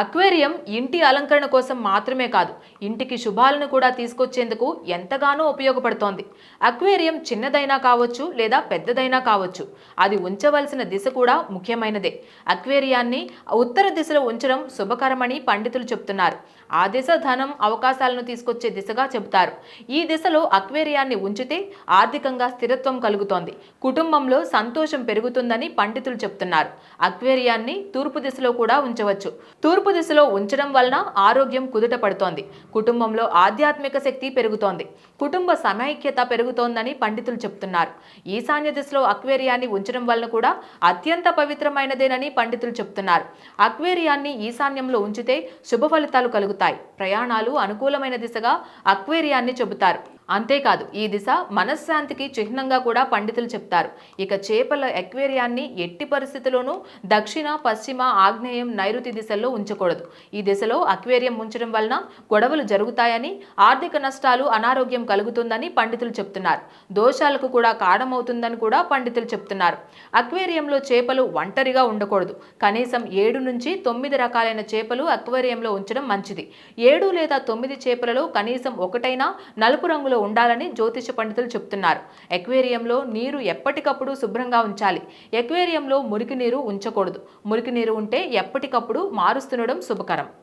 Aquarium ఇంటి అలంకరణ కోసం మాత్రమే కాదు ఇంటికి శుభాలను కూడా తీసుకొచ్చేందుకు ఎంతగానో ఉపయోగపడుతోంది. అక్వేరియం చిన్నదైనా కావచ్చు లేదా పెద్దదైనా కావచ్చు అది ఉంచవలసిన దిశ కూడా ముఖ్యమైనదే. అక్వేరియాన్ని ఉత్తర దిశలో ఉంచడం శుభకరమని పండితులు చెబుతున్నారు ఆ దిశ ధనం అవకాశాలను తీసుకొచ్చే దిశగా చెబుతారు. ఈ దిశలో అక్వేరియాన్ని ఉంచితే ఆర్థికంగా స్థిరత్వం కలుగుతోంది. కుటుంబంలో సంతోషం పెరుగుతుందని పండితులు చెప్తున్నారు. అక్వేరియాన్ని తూర్పు దిశలో కూడా ఉంచవచ్చు. తూర్పు దిశలో ఉంచడం వలన ఆరోగ్యం కుదుట పడుతోంది కుటుంబంలో ఆధ్యాత్మిక శక్తి పెరుగుతోంది. కుటుంబ సమైక్యత పెరుగుతోందని పండితులు చెప్తున్నారు. ఈశాన్య దిశలో అక్వేరియాన్ని ఉంచడం వలన కూడా అత్యంత పవిత్రమైనదేనని పండితులు చెప్తున్నారు. అక్వేరియాన్ని ఈశాన్యంలో ఉంచితే శుభ ఫలితాలు కలుగుతాయి. ప్రయాణాలు అనుకూలమైన దిశగా అక్వేరియాన్ని చెబుతారు. అంతేకాదు ఈ దిశ మనశ్శాంతికి చిహ్నంగా కూడా పండితులు చెప్తారు. ఇక చేపల ఎక్వేరియాన్ని ఎట్టి పరిస్థితుల్లోనూ దక్షిణ పశ్చిమ ఆగ్నేయం నైరుతి దిశల్లో ఉంచకూడదు. ఈ దిశలో అక్వేరియం ఉంచడం వలన గొడవలు జరుగుతాయని ఆర్థిక నష్టాలు అనారోగ్యం కలుగుతుందని పండితులు చెప్తున్నారు. దోషాలకు కూడా కారణమవుతుందని కూడా పండితులు చెప్తున్నారు. అక్వేరియంలో చేపలు ఒంటరిగా ఉండకూడదు. కనీసం ఏడు నుంచి తొమ్మిది రకాలైన చేపలు అక్వేరియంలో ఉంచడం మంచిది. ఏడు లేదా తొమ్మిది చేపలలో కనీసం ఒకటైనా నలుపు రంగులో ఉండాలని జ్యోతిష పండితులు చెప్తున్నారు. ఎక్వేరియంలో నీరు ఎప్పటికప్పుడు శుభ్రంగా ఉంచాలి. ఎక్వేరియంలో మురికి నీరు ఉంచకూడదు. మురికి నీరు ఉంటే ఎప్పటికప్పుడు మారుస్తుండడం శుభకరం.